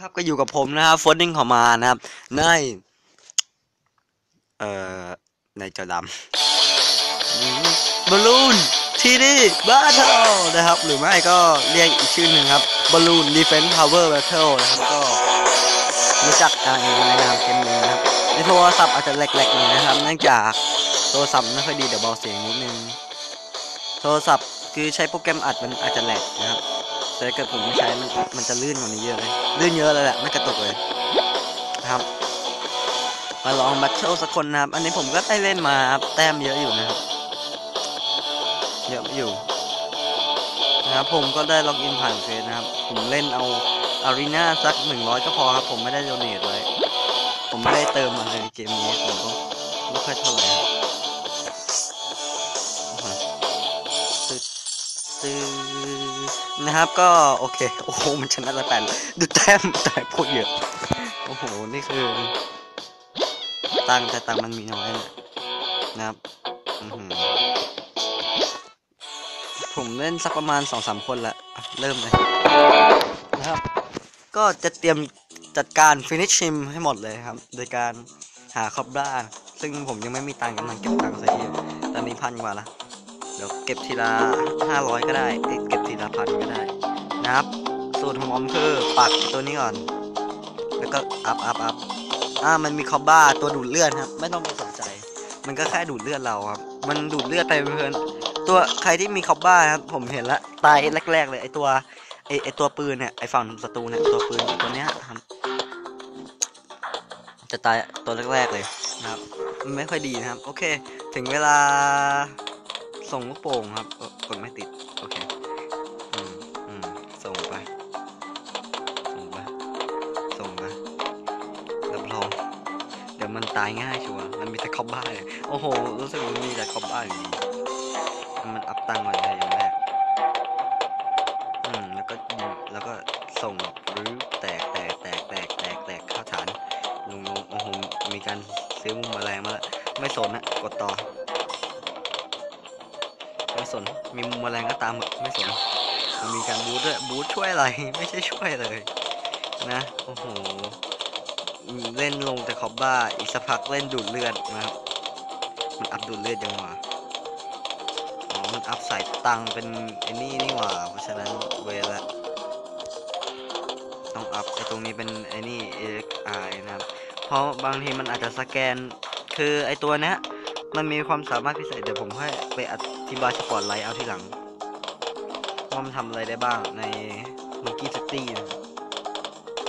ครับก็อยู่กับผมนะครับฟอนดิ้งของมานะครับในเอ่อในจอดำบอลลูนทีดีบาเทลนะครับ หรือไม่ก็เรียกอีกชื่อหนึ่งครับบอลลูนดีเฟน s ์พาวเวอร์แบทเทิลนะครับก็รู้จักกันในนามเกมนี้นะครับในโทรศัพท์อาจจะแหลกๆหน่อยนะครับเนื่องจากโทรศัพท์ไม่ค่อยดีเดี๋ยวเบาเสียงนิดนึงโทรศัพท์คือใช้โปรแกรมอัดมันอาจจะแหลกนะครับ แต่เกิดผมไม่ใช้มันมันจะลื่นกว่านี้เยอะเลยลื่นเยอะเลยแหละไม่กระตุกเลยนะครับ มาลองแบทเทิลสักคนนะครับ อันนี้ผมก็ได้เล่นมาครับแต้มเยอะอยู่นะครับเยอะอยู่นะครับผมก็ได้ล็อกอินผ่านเฟซนะครับ ผมเล่นเอาอารีนาสักหนึ่งร้อยก็พอครับ ผมไม่ได้โดเนทไว้ผมไม่ได้เติมอะไรในเกมนี้ผมก็ไม่ค่อยเท่าไหร่ครับตึ๊ดตึ๊ด นะครับก็โอเค โอ้โห มันชนะละแปดดูแต้มแต่พูดเยอะ โอ้โห นี่คือ ตังแต่ตังมันมีน้อยนะนะครับผมเล่นสักประมาณสองสามคนละเริ่มเลยนะครับ ก็จะเตรียมจัดการฟินิชชิมให้หมดเลยครับ โดยการหาคอบด้าซึ่งผมยังไม่มีตังค์กำลังเก็บตังค์ซะทีตอนนี้พันกว่าละ เดี๋ยวเก็บทีละห้าร้อยก็ได้เก็บทีละพันก็ได้นะครับ สูตรของผมคือปักตัวนี้ก่อน แล้วก็อัพอัพอัพอ่ามันมีคอบบ้าตัวดูดเลือดครับ ไม่ต้องไปสนใจ มันก็แค่ดูดเลือดเราครับ มันดูดเลือดไปเพลินตัวใครที่มีคอบบ้าครับผมเห็นละตายแรก ๆ เลยไอตัวไอไอตัวปืนเนี่ยไอฝั่งศัตรูเนี่ยตัวปืนตัวเนี้ยครับจะตายตัวแรกๆเลยนะครับ ไม่ค่อยดีนะครับ โอเค ถึงเวลา ส่งลูกโป่งครับกดไม่ติด โอเค อืมอืมส่งไป ส่งไป ส่งไปรับรอง เดี๋ยวมันตายง่ายชัวร์มันมีแต่คอบบ้าเลยโอ้โห รู้สึกมันมีแต่คอบบ้าอยู่ดีมันอัพตังก่อนเลยอย่างแรก อืม แล้วก็แล้วก็ส่งหรือแตกแตกแตกแตกแตกแตกข้าฐานลงลงโอ้โหมีการซื้อมุมแมลงมาแล้ว ไม่สนนะกดต่อ สน มีมุมแมลงก็ตามไม่สนมันมีการบูทด้วยบูทช่วยอะไร ไม่ใช่ช่วยเลย นะ โอ้โห เล่นลงแต่คอบบ้า อีกสักพักเล่นดูดเลือดนะครับ มันอัพดูดเลือดยังหวะอ๋อ มันอัพใส่ตังเป็นไอ้นี่นี่หว่า เพราะฉะนั้นเวรละต้องอัพไอ้ตรงนี้เป็นไอ้นี่ AXI นะครับ เพราะบางทีมันอาจจะสแกน คือไอ้ตัวเนี้ยมันมีความสามารถพิเศษเดี๋ยวผมให้ไปอั ธิบาสปอร์ตไลท์เอาที่หลัง ว่ามันทำอะไรได้บ้างใน Monkey City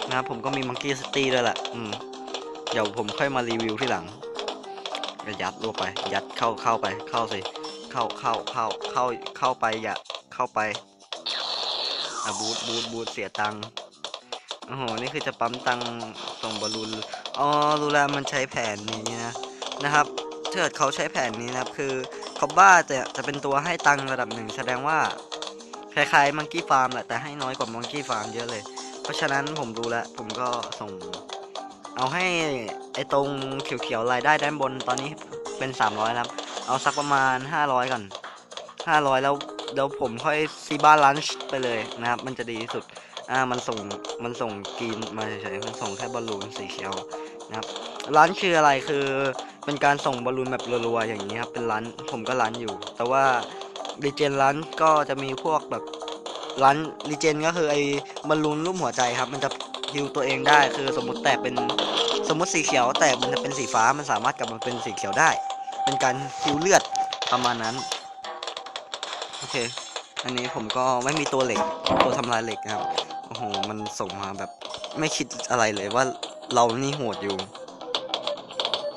นะครับผมก็มี Monkey City ด้วยแหละอืมเดี๋ยวผมค่อยมารีวิวที่หลังก็ยัดลงไป ยัดเข้าเข้าไป เข้าสิ เข้าเข้าเข้าเข้าเข้าไปอย่าเข้าไปอะบูทบูทบูทเสียตังค์โอ้โห นี่คือจะปั๊มตังค์ส่งบอลลูนอ๋อรูแลมันใช้แผนนี้นะ นะครับถ้าเกิดเขาใช้แผนนี้นะครับ คือ คอบบ้าจะจะเป็นตัวให้ตังค์ระดับหนึ่งแสดงว่าคล้ายๆมังกี้ฟาร์มแหละแต่ให้น้อยกว่ามังกี้ฟาร์มเยอะเลย เพราะฉะนั้นผมดูแล้วผมก็ส่ง เอาให้ไอตรงเขียวๆรายได้ด้านบนตอนนี้เป็น300ครับเอาสักประมาณ 500 ก่อน 500 แล้วเดี๋ยวผมค่อยซีบ้าลันช์ไปเลยนะครับ มันจะดีที่สุดอ่ามันส่งมันส่งกรีนมาเฉยๆมันส่งแค่บอลลูนสีเขียวนะครับลันช์คืออะไรคือ เป็นการส่งบอลลูนแบบรัวๆอย่างนี้ครับเป็นร้นผมก็ร้นอยู่ แต่ว่ารีเจนร้นก็จะมีพวกแบบร้นรีเจนก็คือไอ้บอลลูนรูปหัวใจครับ มันจะฮิวตัวเองได้ คือสมมติแตกเป็นสมมติสีเขียว แต่มันจะเป็นสีฟ้ามันสามารถกลับมาเป็นสีเขียวได้ เป็นการฮิวเลือดประมาณนั้นโอเค อันนี้ผมก็ไม่มีตัวเหล็กตัวทำลายเหล็กนะครับโอ้โหมันส่งมาแบบไม่คิดอะไรเลยว่าเรานี่โหดอยู่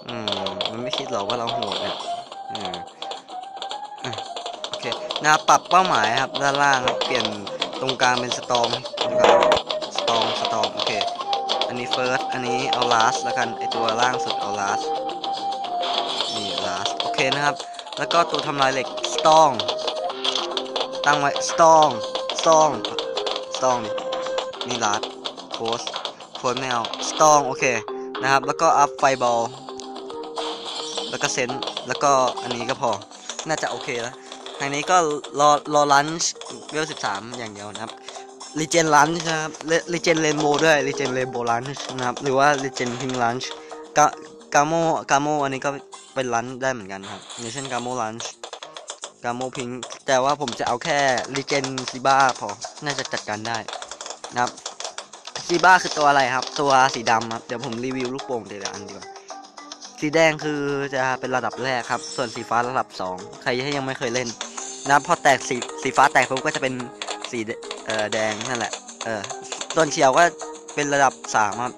อืม มันไม่คิดหรอกว่าเราโหดเนี่ยเอออะโอเคนะปรับเป้าหมายครับ ด้านล่างเปลี่ยนตรงกลางเป็นสตอมสตอมสตอมโอเค อันนี้เฟิร์สอันนี้เอาลาสแล้วกัน ไอตัวล่างสุดเอาลาสนี่ลาสโอเคนะครับ แล้วก็ตัวทำลายเหล็กสตอง ตั้งไว้สตองสตองสตองนี่ลาสโพสโพสไม่เอาสตองโอเคนะครับ แล้วก็อัพไฟบอล แล้วก็เซนแล้วก็อันนี้ก็พอ น่าจะโอเคแล้วทางนี้ก็รอรอลันช์เวลสิบสามอย่างเดียวนะครับลีเจนลันช์นะครับลีเจนเรนโบด้วยลีเจนเรนโบลันช์นะครับ หรือว่าลีเจนพิงลันช์กากาโมกาโมอันนี้ก็เป็นลันช์ได้เหมือนกันครับอย่างเช่นกาโมลันช์กาโมพิงแต่ว่าผมจะเอาแค่ลีเจนซิบ้าพอ น่าจะจัดการได้นะครับซิบ้าคือตัวอะไรครับ ตัวสีดำครับ เดี๋ยวผมรีวิวลูกโป่งทีละอันดีกว่า สีแดงคือจะเป็นระดับแรกครับ ส่วนสีฟ้าระดับสองใครที่ยังไม่เคยเล่นนะพอแตกสีสีฟ้าแตกปุ๊บก็จะเป็นสีเอ่อแดงนั่นแหละเออต้นเขียวก็เป็นระดับสามครับ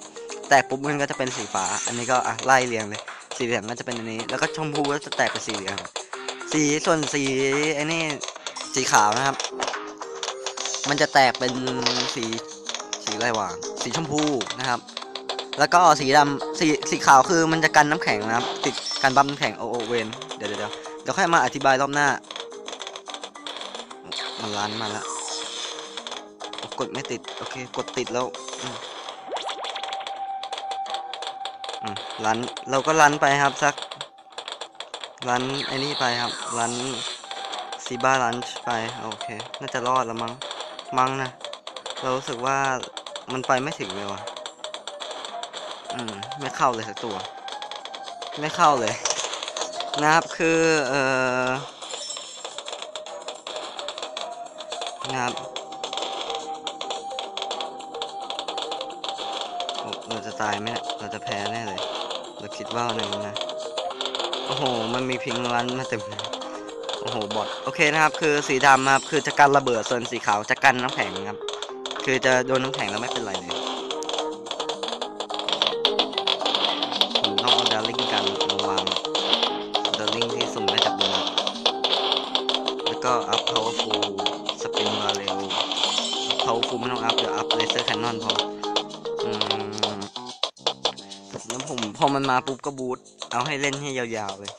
แตกปุ๊บมันก็จะเป็นสีฟ้า อันนี้ก็อะไล่เรียงเลย สีเหลืองก็จะเป็นอันนี้ แล้วก็ชมพูก็จะแตกเป็นสีเหลืองสีส่วนสีไอ้นี่สีขาวนะครับ มันจะแตกเป็นสีสีไรวะสีชมพูนะครับ แล้วก็สีดำสี สีขาวคือมันจะกันน้ำแข็งนะครับ ติดกันบัมน้ำแข็งโอโอเวนเดี๋ยวเดี๋ยวเดี๋ยวเดี๋ยวค่อยมาอธิบายรอบหน้า มันรันมาแล้วกดไม่ติด โอเค กดติดแล้วรันเราก็รันไปครับสักรันไอ้นี่ไปครับรันซีบ้ารันไปโอเค น่าจะรอดแล้วมั้งมั้งนะ เรารู้สึกว่ามันไปไม่ถึงเลยว่ะ อืม ไม่เข้าเลยสักตัว ไม่เข้าเลย นะครับคือ เอ่อนะครับเราจะตายไหมเราจะแพ้แน่เลย เราคิดว่าอะไรนะ โอ้โห มันมีพิงรันมาเต็มเลยโอ้โห บอทโอเคนะครับ คือสีดำนะครับ คือจะกันระเบิดส่วนสีขาวจะกันน้ำแข็งครับ คือจะโดนน้ำแข็งแล้วไม่เป็นไรเลย อมันมาปุ๊บก็บูทเอาให้เล่นให้ยาวๆเลย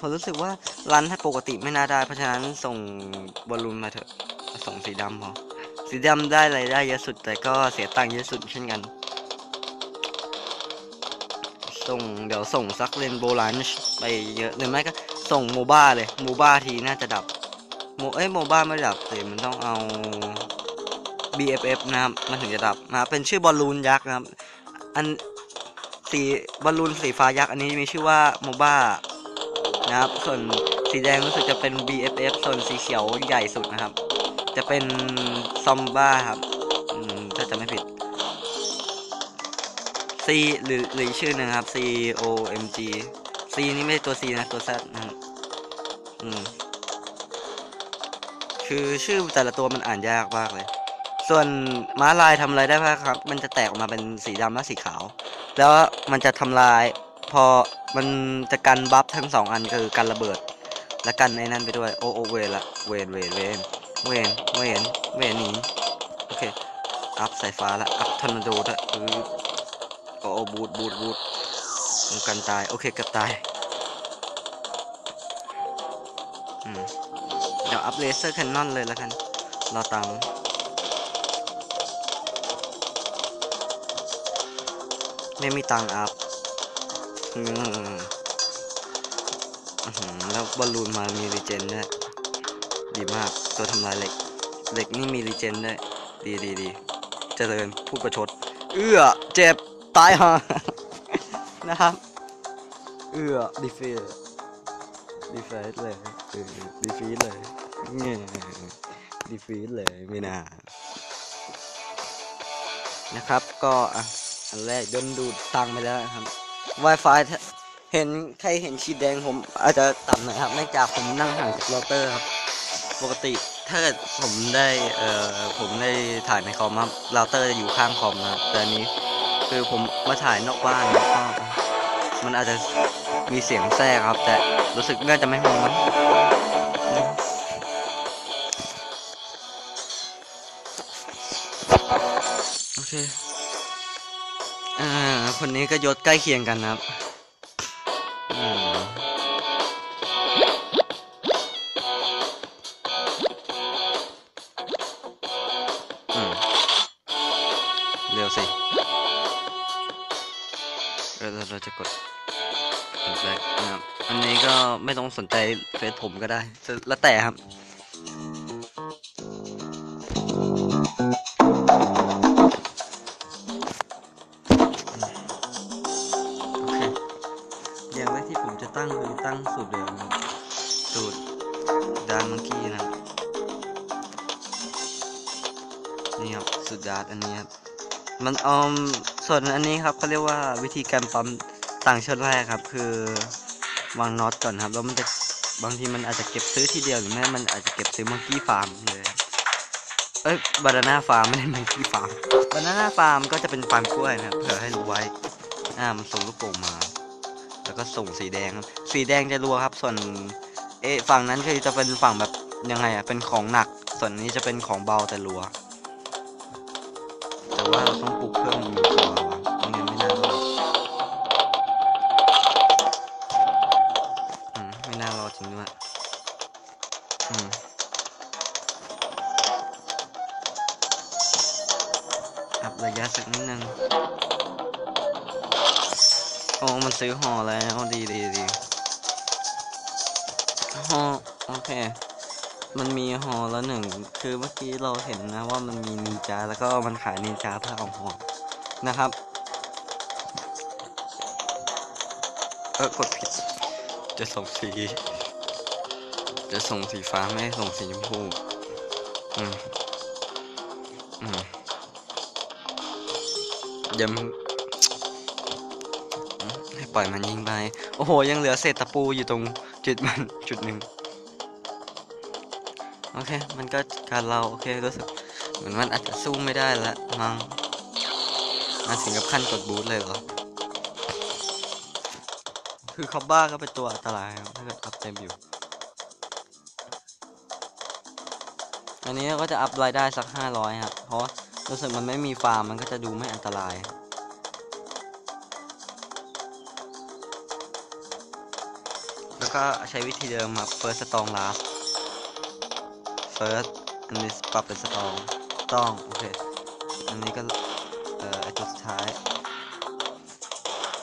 ผมรู้สึกว่ารันให้ปกติไม่น่าได้ เพราะฉะนั้นส่งบอลลูนมาเถอะ ส่งสีดำพอสีดำได้รายได้เยอะสุด แต่ก็เสียตังค์เยอะสุดเช่นกัน ส่งเดี๋ยวส่งซักเลนโบลันช์ไปเยอะหรือไม่ก็ส่งโมบ้าเลยโมบ้าทีน่าจะดับโมเอ้ยโมบ้าไม่ดับแต่มันต้องเอา BFF นะครับ มันถึงจะดับนะครับเป็นชื่อบอลลูนยักษ์นะครับ อัน สีบอลลูนสีฟ้ายักษ์อันนี้มีชื่อว่าโมบ้านะครับ ส่วนสีแดงรู้สึกจะเป็น BFF ส่วนสีเขียวใหญ่สุดนะครับ จะเป็นซอมบ้าครับถ้าจะไม่ผิด C หรือหรือชื่อหนึ่งครับ C O M G C นี่ไม่ใช่ตัว C นะตัว Z นะครับอืมคือชื่อแต่ละตัวมันอ่านยากมากเลย ส่วนม้าลายทำอะไรได้บ้างครับ มันจะแตกออกมาเป็นสีดำและสีขาว แล้วมันจะทำลาย พอมันจะกันบัฟทั้งสองอันคือกันระเบิด และกันไอ้นั่นไปด้วย โอโอเวนละเวนเวนเวนเวนเวนเวนหนีโอเค อัพสายฟ้าละ อัพทอร์นาโดด้วยอือโอ้โอบูดบูดบูดกันตาย โอเคกับตาย อืมเดี๋ยวอัพเลเซอร์แคนนอนเลยแล้วกัน รอตังค์ ไม่มีตังค์อัพแล้วบอลลูนมามีรีเจนด้วยดีมากตัวทำลายเหล็ก เหล็กนี่มีรีเจนด้วยดีดีดีเจริญพูดประชด เอื้อ เจ็บ ตายห่านะครับ เอื้อดีเฟลดีเฟลเลยดีฟีดเลยเงี้ยดีฟีดเลยไม่น่านะครับก็อะ อันแรกโดนดูดตังไปแล้วครับ Wi-Fi เห็นใครเห็นชีดแดงผมอาจจะต่ำหน่อยครับเนื่องจากผมนั่งห่างจากเราเตอร์ครับ ปกติถ้าเกิดผมได้เอ่อผมได้ถ่ายในคอมครับเราเตอร์จะอยู่ข้างคอมนะแต่อันนี้คือผมมาถ่ายนอกบ้านก็มันอาจจะมีเสียงแทรกครับ แต่รู้สึกน่าจะไม่มองมั้งโอเค อ่า คนนี้ก็ยศใกล้เคียงกันครับเร็วสิเออเราเราจะกดกดแรกนะครับ อันนี้ก็ไม่ต้องสนใจเฟซผมก็ได้ แล้วแต่ครับ อันนี้ครับมันออมส่วนอันนี้ครับเขาเรียกว่าวิธีการปั๊มต่างชนแรกครับ คือวางน็อตก่อนครับแล้วมันจะบางทีมันอาจจะเก็บซื้อทีเดียวหรือไม่มันอาจจะเก็บซื้อมังกี้ฟาร์มเลยเอ้ยบานาน่าฟาร์มไม่ได้มังกี้ฟาร์มบานาน่าฟาร์มก็จะเป็นฟาร์มกล้วยนะครับเผื่อให้รู้ไว้อ่ามันส่งลูกโป่งมา แล้วก็ส่งสีแดงครับสีแดงจะรัวครับ ส่วนเอฝั่งนั้นคือจะเป็นฝั่งแบบยังไงอะเป็นของหนัก ส่วนนี้จะเป็นของเบาแต่รัว ว่าเราต้องปลูกเพิ่มอีตัวว่ะไม่งั้นไม่น่ารอดอืมไม่น่ารอดจริงด้วยอืมอัพระยะสักนิดนึงโอ้มันซื้อห่อแล้วดีดีดีห่อโอเค มันมีหอละหนึ่งคือเมื่อกี้เราเห็นนะว่ามันมีนินจาแล้วก็มันขายนินจาเพื่อเอาหอนะครับเออกดผิด จะส่งสี จะส่งสีฟ้าไม่ส่งสีชมพูอืมอืมยังให้ปล่อยมันยิงไป โอ้โห ยังเหลือเศษตะปูอยู่ตรงจุดมันจุดหนึ่ง โอเค มันก็การเราโอเครู้สึกเหมือนมันอาจจะสู้ไม่ได้แล้วมั้งมาถึงกับขั้นกดบูทเลยเหรอ คือคอบบ้าก็เป็นตัวอันตรายครับถ้าเกิดอัพเต็มอยู่ อันนี้ก็จะอัพรายได้สักห้าร้อยครับเพราะรู้สึกมันไม่มีฟาร์มมันก็จะดูไม่อันตรายแล้วก็ใช้วิธีเดิมครับ first strong last first อันนี้ปรับเป็น strong ต้อง โอเค อันนี้ก็ เอ่อไอตัวสุดท้าย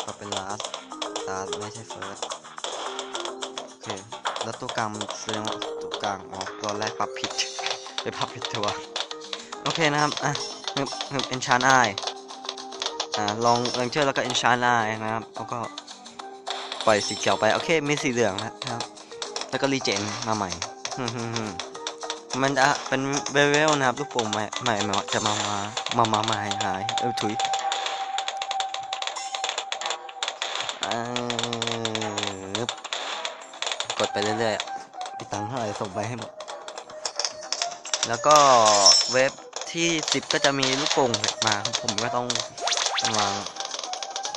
ปรับเป็น last last ไม่ใช่ first โอเค แล้วตัวกลางแสดงว่าตัวกลางอ๋อตัวแรกปรับผิด ไปปรับผิดตัว โอเคนะครับ อะเงึบเงึบ enchant eye อ่าลองเลงเชอร์แล้วก็ enchant eye นะครับแล้วก็ปล่อยสีเขียวไป โอเค มีสีเหลืองแล้วครับ แล้วก็รีเจนมาใหม่ มันจะเป็นเวเวลนะครับลูกโป่งใหม่ใหม่จะมามามามามาหายหายเออถุยกดไปเรื่อยๆอะมีตังค์เท่าไหร่ส่งไปให้หมด แล้วก็เว็บที่10ก็จะมีลูกโป่งมาผมก็ต้องวาง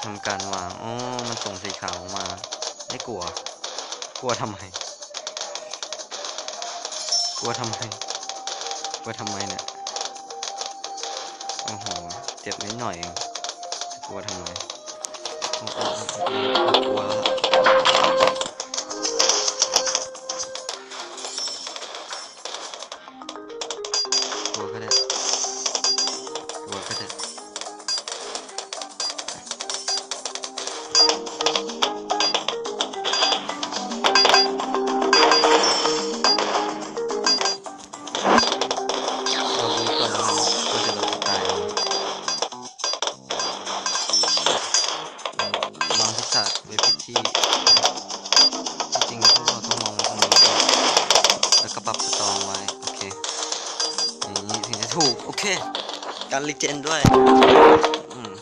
ทำการวางอ๋อมันส่งสีขาวมา ไม่กลัว กลัวทำไม กลัวทำไมกลัวทำไมเนี่ยโอ้โหเจ็บนิดหน่อยเองกลัวทำไมกลัวแล้ว จไว้ผิดที่จริงพวกเราต้องมองตรงนี้แล้วก็ปรับสตองไว้ โอเคอย่างนี้ถึงจะถูก โอเค การรีเจนด้วยอืม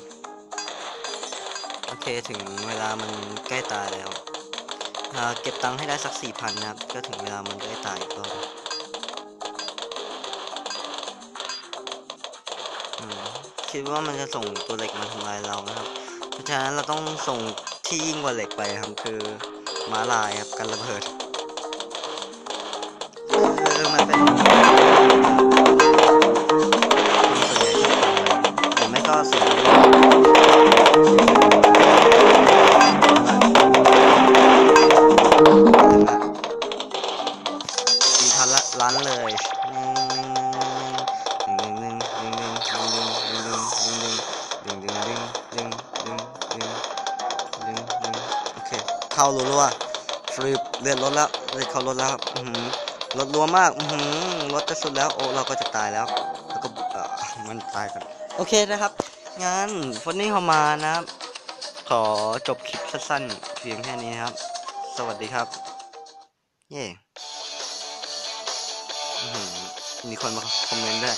โอเคถึงเวลามันใกล้ตายแล้วเก็บตังค์ให้ได้สักสี่พันนะครับ ก็ถึงเวลามันใกล้ตายอีกรอบอืมคิดว่ามันจะส่งตัวเหล็กมาทำลายเรานะครับ เพราะฉะนั้นเราต้องส่ง ที่ยิ่งกว่าเหล็กไปครับคือม้าลายครับการระเบิดคือมันเป็น เคเข้ารัวๆฟรีเลือดลดแล้วเลือดเขาลดแล้วครับอือหือลดรัวมากอือหือลดจะสุดแล้วโอ้เราก็จะตายแล้วแล้วก็มันตายกันโอเคนะครับงั้นวันนี้เขามานะครับ ขอจบคลิปสั้นๆเพียงแค่นี้นครับ สวัสดีครับ เย่อื้อหือมีคนมาคอมเมนต์ด้วย